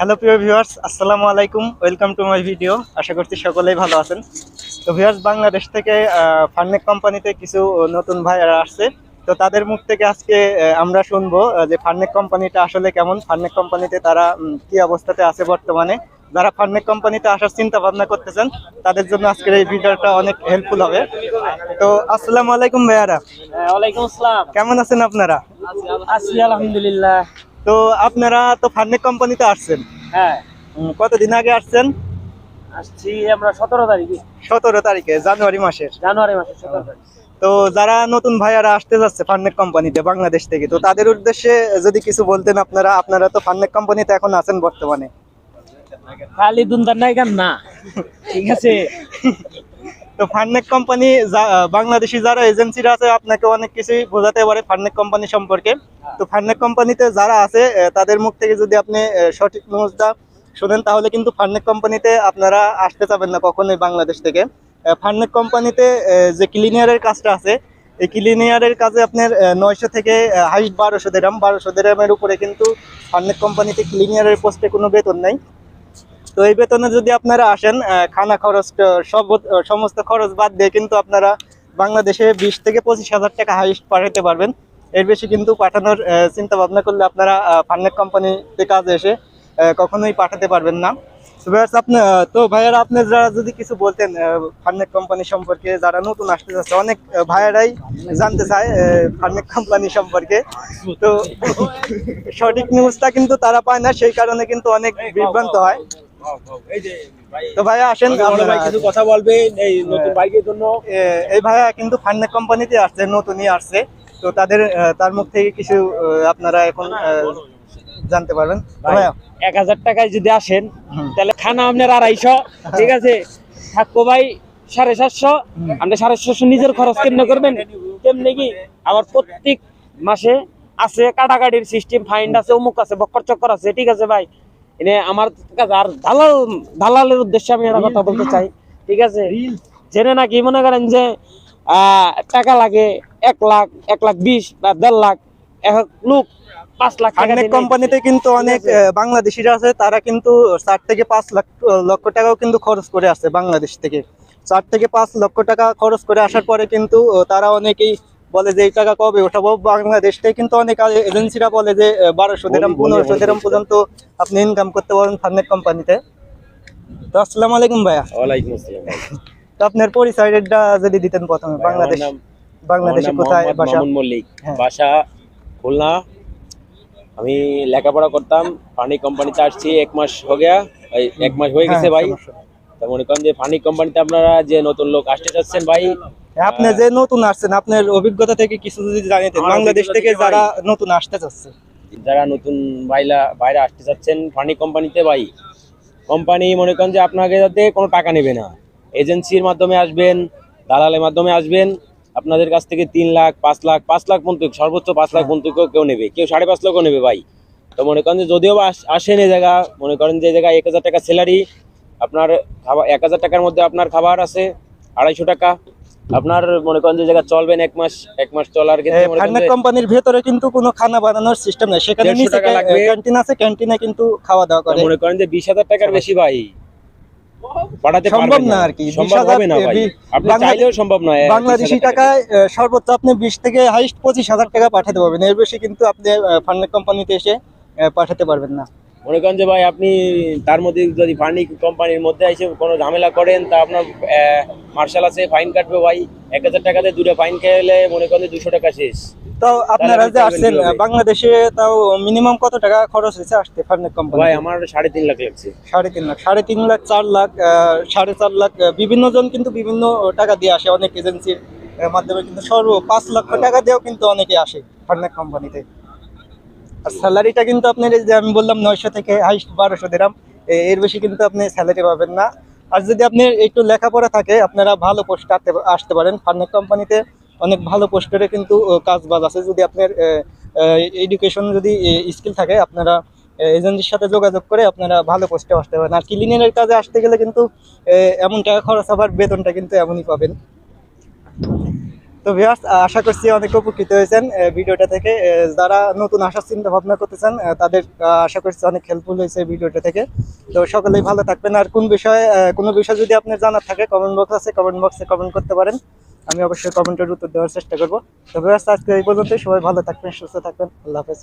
Hello প্রিয় viewers আসসালামু আলাইকুম ওয়েলকাম টু মাই ভিডিও। আশা করছি সকলেই ভালো আছেন। তো ভিউয়ার্স বাংলাদেশ থেকে ফার্নেক কোম্পানিতে কিছু নতুন ভাইয়ারা আসছে। তো তাদের মুখ থেকে আজকে আমরা শুনব যে ফার্নেক কোম্পানিটা আসলে কেমন ফার্নেক কোম্পানিতে তারা কি অবস্থাতে আছে বর্তমানে। যারা ফার্নেক কোম্পানিতে আসার চিন্তা ভাবনা করতেছেন তাদের জন্য আজকের এই ভিডিওটা অনেক হেল্পফুল হবে। তো আসসালামু আলাইকুম ভাইয়ারা। ওয়ালাইকুম আসসালাম। কেমন আছেন আপনারা? আছি আলহামদুলিল্লাহ। তো আপনারা তো ফার্নেক কোম্পানিতে আসছেন। হ্যাঁ। কতদিন আগে আসছেন? আসছি আমরা সতেরো তারিখে। সতেরো তারিখে জানুয়ারি মাসের। জানুয়ারি মাসে সতেরো তারিখ। তো যারা নতুন ভাইয়ারা আসতে যাচ্ছে ফার্নেক কোম্পানিতে বাংলাদেশ থেকে তো তাদের উদ্দেশ্যে যদি কিছু বলতেন আপনারা আপনারা তো ফার্নেক কোম্পানিতে এখন আছেন বর্তমানে। খালি দুন্দার নাই গান না। ঠিক আছে। তো ফার্নেক কোম্পানি বাংলাদেশি যারা এজেন্সিরা আছে, আপনাকে অনেক কিছুই বোঝাতে পারে ফার্নেক কোম্পানি সম্পর্কে। তো ফার্নেক কোম্পানিতে যারা আছে তাদের মুখ থেকে যদি আপনি সঠিক নিউজটা শোনেন, তাহলে কিন্তু ফার্নেক কোম্পানিতে আপনারা আসতে চাবেন না কখনোই বাংলাদেশ থেকে। ফার্নেক কোম্পানিতে যে ক্লিনিয়ারের কাজটা আছে, এই ক্লিনিয়ারের কাজে আপনার নয়শো থেকে হাইস্ট বারোশো দেরাম বারোশো দেরামের উপরে কিন্তু ফার্নেক কোম্পানিতে ক্লিনিয়ারের পোস্টে কোনো বেতন নাই। তো এই বেতনে যদি আপনারা আসেন খানা খরচ সব সমস্ত খরচ বাদ দিয়ে কিন্তু আপনারা বাংলাদেশে বিশ থেকে পঁচিশ হাজার টাকা হাইস্ট পাঠাতে পারবেন। এর বেশি কিন্তু পাঠানোর চিন্তা ভাবনা করলে আপনারা ফার্নেক কোম্পানিতে কাজে এসে কখনোই পাঠাতে পারবেন না। তো ভাইয়ারা, আপনি যারা যদি কিছু বলতেন ফার্নেক কোম্পানি সম্পর্কে, যারা নতুন আসতে যাচ্ছে, অনেক ভাইয়ারাই জানতে চায় ফার্নেক কোম্পানি সম্পর্কে। তো সঠিক নিউজটা কিন্তু তারা পায় না, সেই কারণে কিন্তু অনেক বিভ্রান্ত হয়। তো ভাইয়া আসেন কিছু কথা বলবে এই নতুন বাইকের জন্য? এই ভাইয়া কিন্তু ফান্ডেক কোম্পানিতে আসছে নতুনই আসছে। তো তাদের তার মুখ থেকে কিছু আপনারা এখন জানতে পারবেন। এক হাজার টাকায় যদি আসেন তাহলে খানা আপনার আড়াইশো ঠিক আছে? থাকব ভাই সাড়ে সাতশো। আপনি সাড়ে সাতশো নিজের খরচ কেমনে করবেন? তেমনি কি? আবার প্রত্যেক মাসে আছে কাটাকাটির সিস্টেম ফাইন্ড আছে অমুক আছে বক্কর চক্কর আছে ঠিক আছে ভাই? এনে আমার কাছে আর দালাল দালালের উদ্দেশ্যে আমি একটা কথা বলতে চাই। ঠিক আছে? জেনে নাকি মনে করেন যে টাকা লাগে এক লাখ এক লাখ বিশ বা দেড় লাখ এক লোক পাঁচ লাখ। কোম্পানিতে কিন্তু অনেক বাংলাদেশিরা আছে তারা কিন্তু চার থেকে পাঁচ লাখ লক্ষ টাকাও কিন্তু খরচ করে আসছে বাংলাদেশ থেকে। চার থেকে পাঁচ লক্ষ টাকা খরচ করে আসার পরে কিন্তু তারা অনেকেই বলে যে এই টাকা কবে? ওঠাবো বাংলাদেশ কিন্তু অনেক এজেন্সিরা বলে যে বারোশো দেরাম পনেরোশো দেরাম পর্যন্ত আপনি ইনকাম করতে পারেন ফান্ডেক কোম্পানিতে তো আসসালামু আলাইকুম ভাইয়া। ওয়ালাইকুম আসসালাম তো আপনার পরিচয়টা যদি দিতেন প্রথমে বাংলাদেশ বাংলাদেশে কোথায় বাসা? মামুন মল্লিক। হ্যাঁ। বাসা খুলনা। আমি লেখাপড়া করতাম ফানি কোম্পানিতে আসছি এক মাস হয়ে গিয়া এক মাস হয়ে গেছে হ্যাঁ, ভাই। তা মনে করেন যে ফানি কোম্পানিতে আপনারা যে নতুন লোক আসতে চাচ্ছেন ভাই আপনি যে নতুন আসছেন আপনার অভিজ্ঞতা থেকে কিছু যদি জানিতেন আমার বাংলাদেশ থেকে যারা নতুন আসতে চাচ্ছে। যারা নতুন বাইলা বাইরে আসতে চাচ্ছেন ফানি কোম্পানিতে ভাই। কোম্পানি মনে করেন যে আপনাকে যাতে কোনো টাকা নেবে না। এজেন্সির মাধ্যমে আসবেন দালালের মাধ্যমে আসবেন আপনাদের কাছ থেকে তিন লাখ পাঁচ লাখ পাঁচ লাখ পর্যন্ত সর্বোচ্চ পাঁচ লাখ পর্যন্ত কেউ- কেউ নেবে। কেউ সাড়ে পাঁচ লাখও নেবে ভাই। তো মনে করেন যে যদিও বা আসেন এই জায়গা মনে করেন যে এই জায়গায় এক হাজার টাকা স্যালারি আপনার খাবার এক হাজার টাকার মধ্যে আপনার খাবার আছে আড়াইশো টাকা। আপনার মনে করেন যে জায়গা চলবেন এক মাস এক মাস চলার যে- কোম্পানির ভেতরে কিন্তু কোনো খানা বানানোর সিস্টেম নেই। সেখানে নিচে ক্যান্টিন আছে ক্যান্টিনে কিন্তু খাওয়া দাওয়া করে। মনে করেন যে বিশ হাজার টাকার বেশি ভাই। পাঠাতে সম্ভব না আর কি, সম্ভব হবে না ভাই। আপনি বাংলা- চাইলেও সম্ভব নয়। বাংলাদেশি টাকায় সর্বোচ্চ আপনি বিশ থেকে হাইস্ট পঁচিশ হাজার টাকা পাঠাতে পারবেন। এর বেশি কিন্তু আপনি ফান্ডেক কোম্পানিতে এসে পাঠাতে পারবেন না। মনে করেন যে ভাই আপনি তার মধ্যে যদি ফার্নিক কোম্পানির মধ্যে এসে কোনো ঝামেলা করেন তা আপনার মার্শাল আছে ফাইন কাটবে ভাই। এক হাজার টাকাতে দুটো ফাইন খেলে মনে করেন দুশো টাকা শেষ। তো আপনারা যে আসছেন বাংলাদেশে তাও মিনিমাম কত টাকা খরচ হয়েছে আসতে ফান্ডেক কোম্পানি ভাই আমার সাড়ে তিন লাখ লাগছে। সাড়ে তিন লাখ সাড়ে তিন লাখ চার লাখ সাড়ে চার লাখ বিভিন্ন জন কিন্তু বিভিন্ন টাকা দিয়ে আসে। অনেক এজেন্সির মাধ্যমে কিন্তু সর্ব পাঁচ লক্ষ টাকা দিয়েও কিন্তু অনেকে আসে ফার্নেক কোম্পানিতে আর স্যালারিটা কিন্তু আপনার যে আমি বললাম নয়শো থেকে হাইস্ট বারোশো দিরাম, এ- এর বেশি কিন্তু আপনি স্যালারি পাবেন না। আর যদি আপনি একটু লেখাপড়া থাকে, আপনারা ভালো পোস্টে আসতে আসতে পারেন। ফার্নেক কোম্পানিতে অনেক ভালো পোস্টারে কিন্তু কাজ বাজ আছে। যদি আপনার এডুকেশন যদি স্কিল থাকে, আপনারা এজেন্সির সাথে যোগাযোগ করে আপনারা ভালো পোস্টে আসতে পারেন। আর ক্লিনিংয়ের কাজে আসতে গেলে কিন্তু এমন টাকা খরচ আবার বেতনটা কিন্তু এমনই পাবেন। তো ভিউয়ার্স আশা করছি অনেক উপকৃত হয়েছেন ভিডিওটা থেকে। যারা নতুন আসার চিন্তা ভাবনা করতেছেন তাদের আশা করছি অনেক হেল্পফুল হয়েছে ভিডিওটা থেকে। তো সকলেই ভালো থাকবেন। আর কোন বিষয়ে কোনো বিষয় যদি আপনার জানার থাকে কমেন্ট বক্স আছে কমেন্ট বক্সে কমেন্ট করতে পারেন। আমি অবশ্যই কমেন্টের উত্তর দেওয়ার চেষ্টা করব। তো ভিউয়ার্স আজকে এই পর্যন্তই। সবাই ভালো থাকবেন, সুস্থ থাকবেন। আল্লাহ হাফেজ।